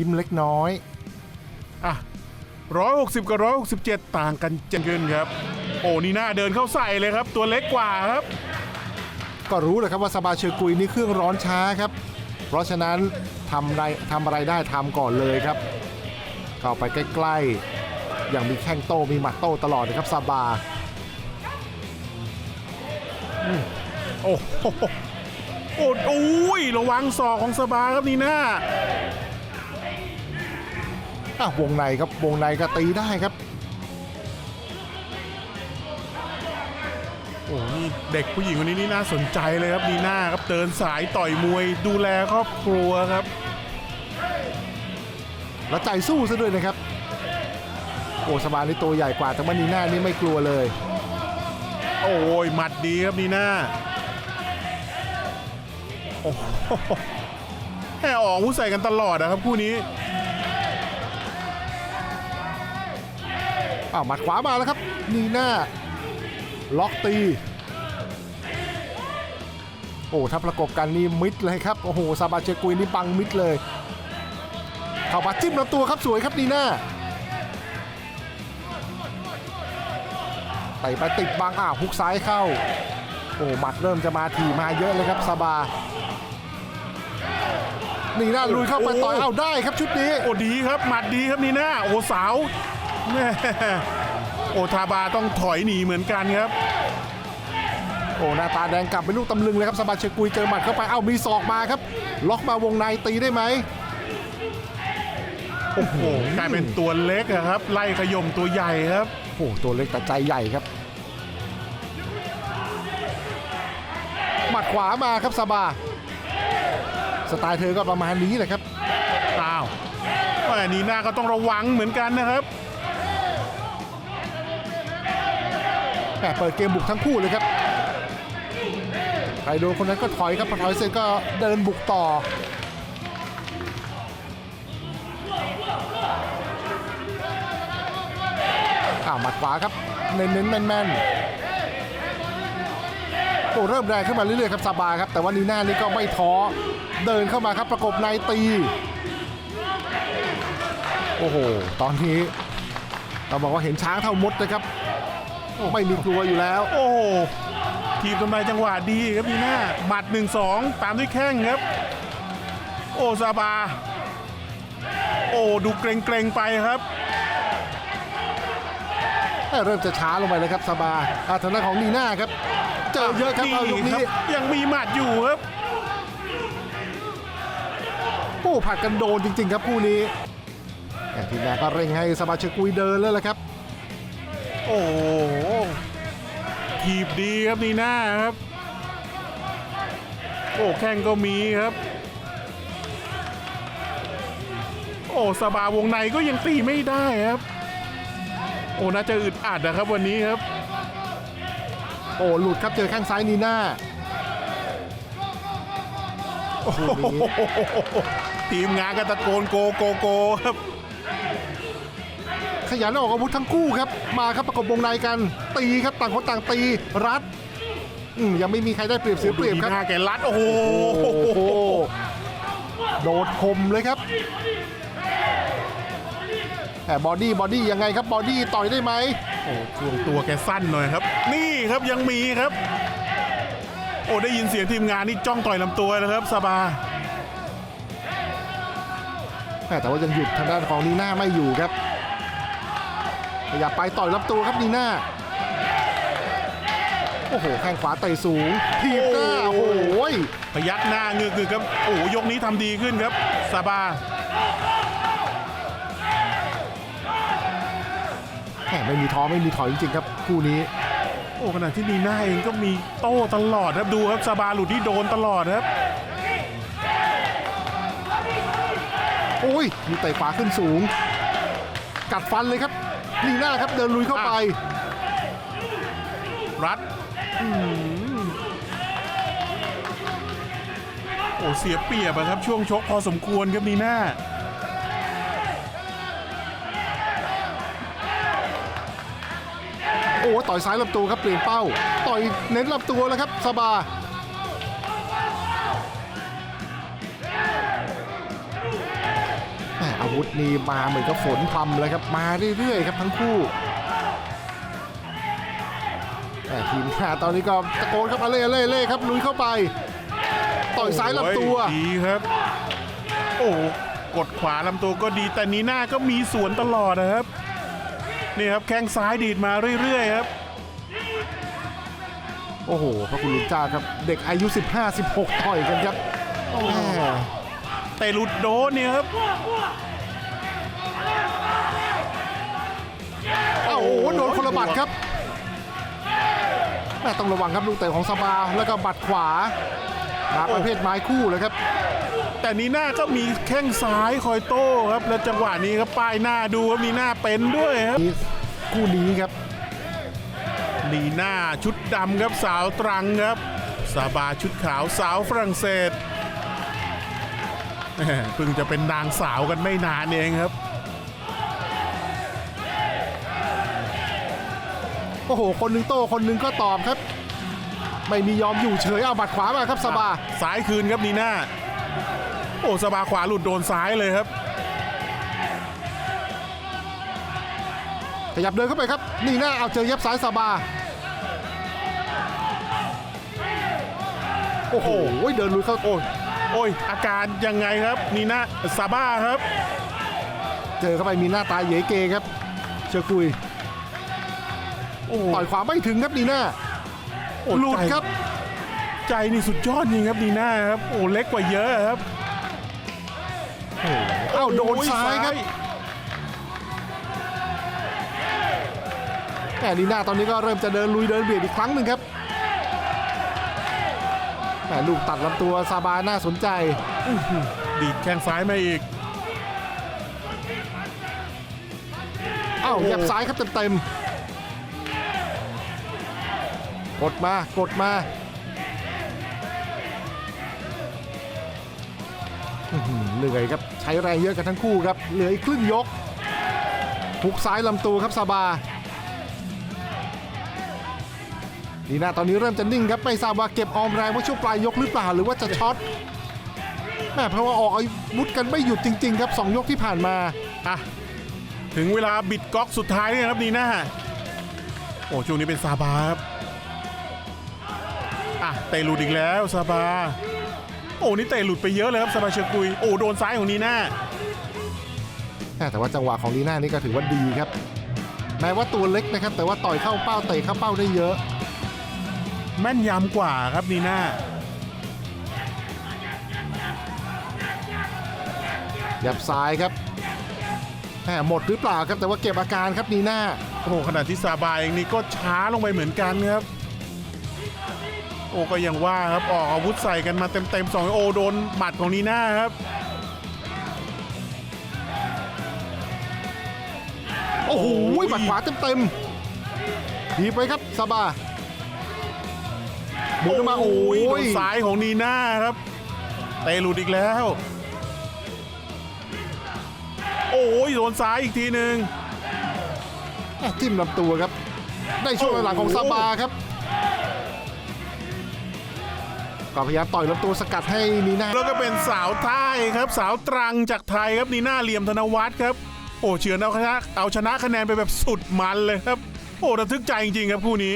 ยิ้มเล็กน้อย อะร้อยหกสิบกับร้อยหกสิบเจ็ดต่างกันเจนขึ้นครับ โอ้นี่หน้าเดินเข้าใส่เลยครับ ตัวเล็กกว่าครับ ก็รู้แหละครับว่าสบาเชอร์กุยนี่เครื่องร้อนช้าครับ เพราะฉะนั้นทำอะไรทำอะไรได้ทำก่อนเลยครับ เข้าไปใกล้ๆ อย่างมีแข้งโต้มีหมัดโต้ตลอดนะครับซาบาโอ้โหโอ้โอ้ยระวังศอกของสบาครับนี่หน้า อะวงในครับวงในก็ตีได้ครับโอ้นี่เด็กผู้หญิงคนนี้นี่น่าสนใจเลยครับนีน่าครับเดินสายต่อยมวยดูแลครอบครัวครับ แล้วใจสู้ซะด้วยนะครับ โอ้สบานี่ตัวใหญ่กว่าแต่ว่านีน่านี่ไม่กลัวเลย โอ้ยหมัดดีครับนีน่าโอ้โหแค่ออกมุใส่กันตลอดนะครับคู่นี้ อ้าวหมัดขวามาแล้วครับ นีน่าล็อกตี โอ้ถ้าประกบกันนี่มิดเลยครับ โอ้โหซาบาเชอร์กุยนี่บังมิดเลย เข้ามาจิ้มลำตัวครับสวยครับนีน่าไต่ไปติดบังอ้าวฮุกซ้ายเข้า โอ้หมัดเริ่มจะมาทีมาเยอะเลยครับซาบานีน่าลุยเข้าไปต่อยเอาได้ครับชุดนี้ โอ้ดีครับหมัดดีครับนีน่าโอ้สาว แม่โอ้ทาบาต้องถอยหนีเหมือนกันครับ โอ้หน้าตาแดงกลับเป็นลูกตำลึงเลยครับสบาเชอร์กุยเจอหมัดเข้าไปเอ้ามีศอกมาครับ ล็อกมาวงในตีได้ไหมโอ้โหกลายเป็นตัวเล็กอะครับ ไล่ขย่มตัวใหญ่ครับโอ้ตัวเล็กแต่ใจใหญ่ครับหมัดขวามาครับซาบา สไตล์เธอก็ประมาณนี้แหละครับอ้าวอันนี้หน้าก็ต้องระวังเหมือนกันนะครับ แหมเปิดเกมบุกทั้งคู่เลยครับใครโดนคนนั้นก็ถอยครับพอถอยเสร็จก็เดินบุกต่ออ้าวหมัดขวาครับ เน้นๆแม่นๆโอ้เริ่มแรงขึ้นมาเรื่อยๆครับซาบาครับ แต่ว่านีน่านี่ก็ไม่ท้อเดินเข้ามาครับประกบในตี โอ้โห ตอนนี้เราบอกว่าเห็นช้างเท่ามดนะครับ ไม่มีกลัวอยู่แล้ว โอ้โหทีมทำลายจังหวะดีครับนีน่าหมัด 1 2 ตามด้วยแข้งครับ โอ้ซาบา โอ้ดูเกรงๆไปครับ เริ่มจะช้าลงไปเลยครับซาบาอาทางด้านของนีน่าครับ เจอเยอะครับเอายกนี้ยังมีหมัดอยู่ครับโอ้ผัดกันโดนจริง ๆ ครับคู่นี้แต่ทีมงานก็เร่งให้ซาบาเชอร์กุยเดินแล้วละครับ โอ้โหทีบดีครับนีน่าครับ โอ้แข้งก็มีครับ โอ้สบาวงในก็ยังตีไม่ได้ครับ โอ้น่าจะอึดอัดนะครับวันนี้ครับ โอ้หลุดครับเจอข้างซ้ายนีน่าคู่นี้ทีมงานก็ตะโกนโกโกโกครับ ขยันออกอาวุธทั้งคู่ครับ มาครับประกบวงในกันตีครับต่างคนต่างตีรัดอืมยังไม่มีใครได้เปรียบเสียเปรียบครับดูที่หน้าแกรัดโอ้โหโอ้โหโดดคมเลยครับแต่บอดี้บอดี้ยังไงครับบอดี้ต่อยได้ไหมโอ้ช่วงตัวแกสั้นหน่อยครับ นี่ครับยังมีครับ โอ้ได้ยินเสียงทีมงานนี่จ้องต่อยลำตัวนะครับสบาแม่แต่ว่ายังหยุดทางด้านของนีน่าไม่อยู่ครับข ยับไปต่อยรับตัวครับนีน่าโอ้โหแข้งขวาเตะสูงทีบหน้าโอ้โหพยักหน้าเงือกๆครับโอ้โหยกนี้ทำดีขึ้นครับซาบาแหมไม่มีท้อไม่มีถอยจริงๆครับคู่นี้ โอ้ขณะที่นีน่าเองก็มีโต้ตลอดครับดูครับซาบาหลุดที่โดนตลอดครับโอ้ยมีเตะขวาขึ้นสูง กัดฟันเลยครับ นีน่าครับเดินลุยเข้าไป รัดอืมโอ้เสียเปรียบอะครับ ช่วงชกพอสมควรครับนีน่าโอ้ต่อยซ้ายลำตัวครับเปลี่ยนเป้า ต่อยเน้นลำตัวแล้วครับสบา วุธนี่มาเหมือนกับฝนพรำเลยครับมาเรื่อยๆครับทั้งคู่แต่ทีมงานตอนนี้ก็ตะโกนครับอเล่อเล่เล่ครับลุยเข้าไปต่อยซ้ายลำตัวโอ้ยดีครับ โอ้กดขวาลำตัวก็ดีแต่นีหน้าก็มีสวนตลอดนะครับนี่ครับแข้งซ้ายดีดมาเรื่อยๆครับโอ้โหพระคุณลุงจ้าครับเด็กอายุ 15-16ต่อยกันครับแม่แต่หลุดโดนเนี่ยครับ ละบัตรครับแม่ต้องระวังครับลูกเตะของสบาแล้วก็บัตรขวามาประเภทไม้คู่เลยครับ แต่นีหน้าก็มีแข้งซ้ายคอยโต้ครับ แล้วจังหวะนี้ครับป้ายหน้าดูครับนีหน้าเป็นด้วยครับนี่คู่นี้ครับนีหน้าชุดดำครับสาวตรังครับซาบาชุดขาวสาวฝรั่งเศสแหม่เพิ่งจะเป็นนางสาวกันไม่นานเองครับ โอ้โห คนหนึ่งโต้คนหนึ่งก็ตอบครับ ไม่มียอมอยู่เฉยเอาบัตรขวามาครับสบาซ้ายคืนครับนีน่าโอ้สบาขวาหลุดโดนซ้ายเลยครับขยับเดินเข้าไปครับนี่หน้าเอาเจอเย็บซ้ายสบาโอ้โหเดินลุยเข้าโอ้ยโอ้ยอาการยังไงครับนีน่าซาบ้าครับ เจอเข้าไปมีหน้าตาเหยเกครับเชอกุย โอ้ต่อยขวาไม่ถึงครับนีน่าโอ้หลุดใจ ครับ ใจนี่สุดยอดจริงครับนีน่าครับโอ้เล็กกว่าเยอะครับเอ้าโดนซ้ายครับ แต่ลีน่าตอนนี้ก็เริ่มจะเดินลุยเดินเบียดอีกครั้งหนึ่งครับแหมลูกตัดลำตัวซาบาน่าสนใจดีดแข้งซ้ายมาอีก เอ้ายับซ้ายครับเต็มๆ กดมากดมาเหนื่อยครับใช้แรงเยอะกันทั้งคู่ครับ เหลืออีกครึ่งยกหุกซ้ายลำตัวครับซาบาลีนาตอนนี้เริ่มจะนิ่งครับไม่ทราบว่าเก็บออมแรงไว้ช่วงปลายยกหรือเปล่าหรือว่าจะช็อตแม่เพราะว่าออกอาวุธกันไม่หยุดจริง ๆ ครับสองยกที่ผ่านมาอะถึงเวลาบิดก๊อกสุดท้ายนี่ครับนีนาโอ้ช่วงนี้เป็นซาบาครับ อะเตะหลุดอีกแล้วซาบาโอ้นี่เตะหลุดไปเยอะเลยครับซาบาเชอกุยโอ้โดนซ้ายของนีน่าแต่ว่าจังหวะของลีน่านี่ก็ถือว่าดีครับแม้ว่าตัวเล็กนะครับ แต่ว่าต่อยเข้าเป้าเตะเข้าเป้าได้เยอะ แม่นยำกว่าครับนีน่ายับซ้ายครับแหมหมดหรือเปล่าครับแต่ว่าเก็บอาการครับนีน่าโอ้โหขณะที่ซาบาเองนี่ก็ช้าลงไปเหมือนกันครับ โอ้ก็ยังว่าครับออกอาวุธใส่กันมาเต็มๆสองโอโดนหมัดของนีน่าครับ โอ้โหโอ้ยบัดขวาเต็มๆดีไปครับซาบาหมุนออกมาโอ้โดยนซ้ายของนีน่าครับเตะหลุดอีกแล้ว โอ้ยโดนซ้ายอีกทีหนึ่งแหม่จิ้มลำตัวครับ ได้ช่วงหลังของซาบาครับ ก็พยายามต่อยลำตัวสกัดให้นีน่าแล้วก็เป็นสาวใต้ครับ สาวตรังจากไทยครับนีน่าเหลี่ยมธนวัฒน์ครับ โอ้เฉือนเอาชนะเอาชนะคะแนนไปแบบสุดมันเลยครับ โอ้ระทึกใจจริงๆครับคู่นี้